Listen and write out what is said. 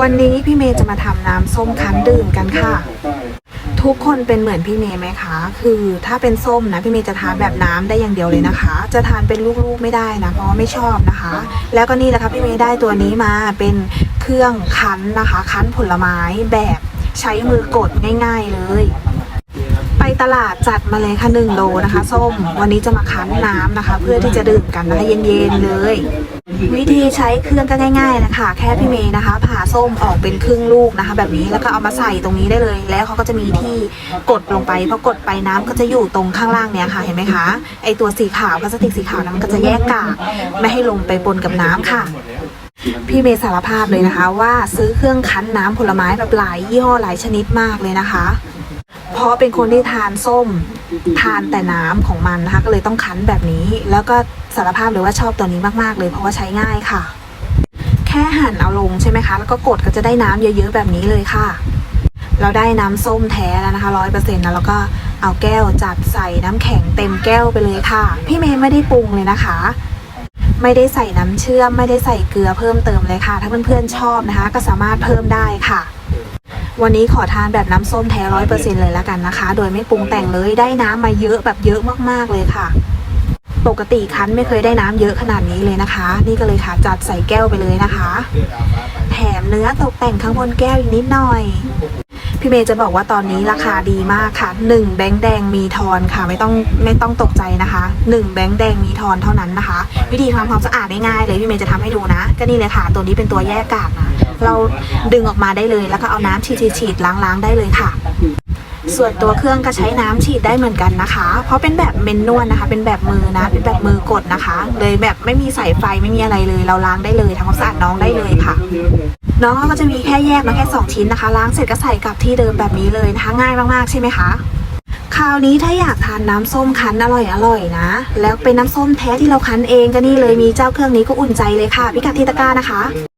วันนี้พี่เมย์จะมาทำน้ำส้มคั้นดื่มกันค่ะ ทุกคนเป็นเหมือนพี่เมย์ไหมคะ คือถ้าเป็นส้มนะพี่เมย์จะทานแบบน้ำได้อย่างเดียวเลยนะคะ จะทานเป็นลูกๆไม่ได้นะเพราะไม่ชอบนะคะ แล้วก็นี่แหละค่ะพี่เมย์ได้ตัวนี้มาเป็นเครื่องคั้นนะคะ คั้นผลไม้แบบใช้มือกดง่าย ๆเลย ไปตลาดจัดมาเลยค่ะหนึ่งโลนะคะ ส้มวันนี้จะมาคั้นน้ำนะคะ เพื่อที่จะดื่มกันนะคะเย็นๆเลย วิธีใช้เครื่องก็ง่ายๆนะคะ แค่พี่เมย์นะคะ ผ่าส้มออกเป็นครึ่งลูกนะคะ แบบนี้แล้วก็เอามาใส่ตรงนี้ได้เลย แล้วเขาก็จะมีที่กดลงไปพอกดไปน้ำก็จะอยู่ตรงข้างล่างเนี่ยค่ะเห็นไหมคะไอตัวสีขาวพลาสติกสีขาวนั้นมันก็จะแยกกากไม่ให้ลงไปปนกับน้ำค่ะพี่เมย์สารภาพเลยนะคะ ว่าซื้อเครื่องคั้นน้ำผลไม้แบบหลายยี่ห้อหลายชนิดมากเลยนะคะ เพราะเป็นคนที่ทานส้ม ทานแต่น้ำของมันนะคะ ก็เลยต้องคั้นแบบนี้ แล้วก็สารภาพเลยว่าชอบตัวนี้มากๆ เลยเพราะว่าใช้ง่ายค่ะ แค่หั่นเอาลงใช่ไหมคะ แล้วก็กดก็จะได้น้ำเยอะๆแบบนี้เลยค่ะ เราได้น้ำส้มแท้แล้วนะคะร้อยเปอร์เซ็นต์แล้วก็เอาแก้วจัดใส่น้ำแข็งเต็มแก้วไปเลยค่ะ พี่เมย์ไม่ได้ปรุงเลยนะคะไม่ได้ใส่น้ำเชื่อม ไม่ได้ใส่เกลือเพิ่มเติมเลยค่ะ ถ้าเพื่อนๆชอบนะคะ ก็สามารถเพิ่มได้ค่ะ วันนี้ขอทานแบบน้ำส้มแท้ร้อยเปอร์เซ็นเลยแล้วกันนะคะ โดยไม่ปรุงแต่งเลยได้น้ำมาเยอะแบบเยอะมากๆเลยค่ะ ปกติคั้นไม่เคยได้น้ำเยอะขนาดนี้เลยนะคะ นี่ก็เลยค่ะจัดใส่แก้วไปเลยนะคะ แถมเนื้อตกแต่งข้างบนแก้วอีกนิดหน่อยพี่เมย์จะบอกว่าตอนนี้ราคาดีมากค่ะหนึ่งแบงค์แดงมีทอนค่ะ ไม่ต้องไม่ต้องตกใจนะคะหนึ่งแบงค์แดงมีทอนเท่านั้นนะคะ วิธีทำความสะอาดง่ายๆเลยพี่เมย์จะทำให้ดูนะ ก็นี่เลยค่ะ ตัวนี้เป็นตัวแยกกากนะ เราดึงออกมาได้เลย แล้วก็เอาน้ำฉีดๆฉีดล้างๆได้เลยค่ะ ส่วนตัวเครื่องก็ใช้น้ำฉีดได้เหมือนกันนะคะ เพราะเป็นแบบเมนนวลนะคะ เป็นแบบมือนะ เป็นแบบมือกดนะคะ เลยแบบไม่มีสายไฟไม่มีอะไรเลย เราล้างได้เลยทำความสะอาดน้องได้เลยค่ะ น้องก็จะมีแค่แยกมาแค่2ชิ้นนะคะ ล้างเสร็จก็ใส่กลับที่เดิมแบบนี้เลยนะคะ ง่ายมากๆใช่ไหมคะคราวนี้ถ้าอยากทานน้ำส้มคั้นอร่อยๆนะ แล้วเป็นน้ำส้มแท้ที่เราคั้นเองก็นี่เลยมีเจ้าเครื่องนี้ก็อุ่นใจเลยค่ะ พิกัดที่ตะกร้านะคะ